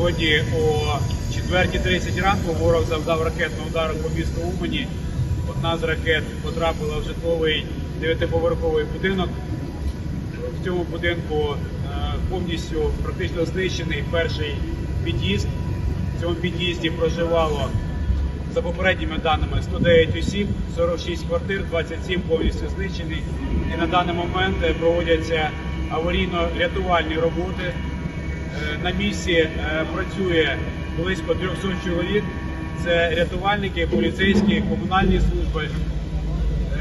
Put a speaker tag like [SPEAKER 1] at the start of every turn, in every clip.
[SPEAKER 1] Сьогодні о 4.30 ранку ворог завдав ракетного удару по місту Умані. Одна з ракет потрапила в житловий дев'ятиповерховий будинок. В цьому будинку е, повністю практично знищений перший під'їзд. В цьому під'їзді проживало за попередніми даними 109 осіб, 46 квартир, 27 повністю знищені. І на даний момент е, проводяться аварійно-рятувальні роботи. Е, На місці е, працює близько 300 чоловік. Це рятувальники, поліцейські, комунальні служби.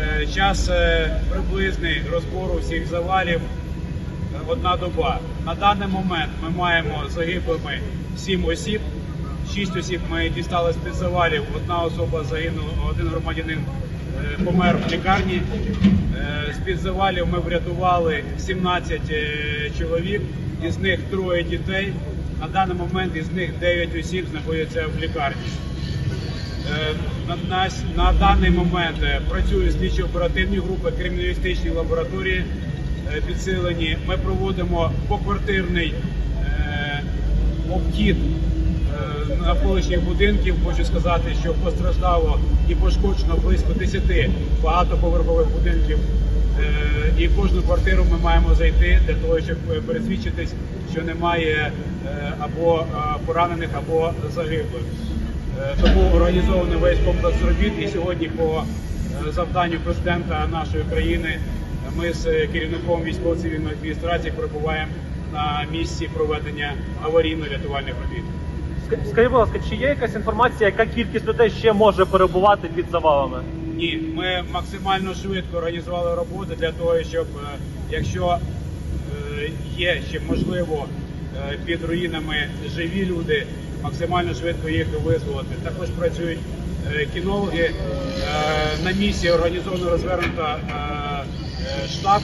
[SPEAKER 1] Е, Час приблизний розбору всіх завалів одна доба. На даний момент ми маємо загиблими 7 осіб. 6 осіб ми дістали з під завалів. Одна особа загинула, один громадянин помер в лікарні. Е, З під завалів ми врятували 17 е, чоловік, із них троє дітей. На даний момент із них 9 осіб знаходяться в лікарні. Е, На, на, на даний момент е, працюють слідчо-оперативні групи, криміналістичні лабораторії е, підсилені. Ми проводимо поквартирний е, обхід е, навколишніх будинків. Хочу сказати, що постраждало і пошкоджено близько 10 багатоповерхових будинків. Е, І кожну квартиру ми маємо зайти для того, щоб е, пересвідчитись, що немає е, або поранених, або загиблих. Тому організований весь комплекс робіт. І сьогодні по завданню президента нашої країни ми з керівником військово-цивільної адміністрації перебуваємо на місці проведення аварійно-рятувальних робіт.
[SPEAKER 2] Ск- Скажіть, будь ласка, чи є якась інформація, яка кількість людей ще може перебувати під завалами?
[SPEAKER 1] Ні, ми максимально швидко організували роботу для того, щоб е, якщо е, є ще можливо е, під руїнами живі люди, максимально швидко їх визволити. Також працюють кінологи. На місці організовано розвернуто штаб,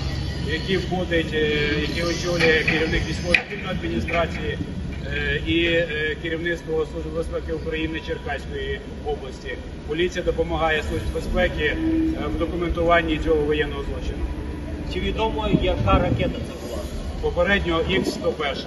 [SPEAKER 1] який входить, е, який очолює керівник військової адміністрації і е, керівництво Служби безпеки України Черкаської області. Поліція допомагає Службі безпеки е, в документуванні цього воєнного злочину.
[SPEAKER 3] Чи відомо, яка ракета це була?
[SPEAKER 1] Попередньо Х-101.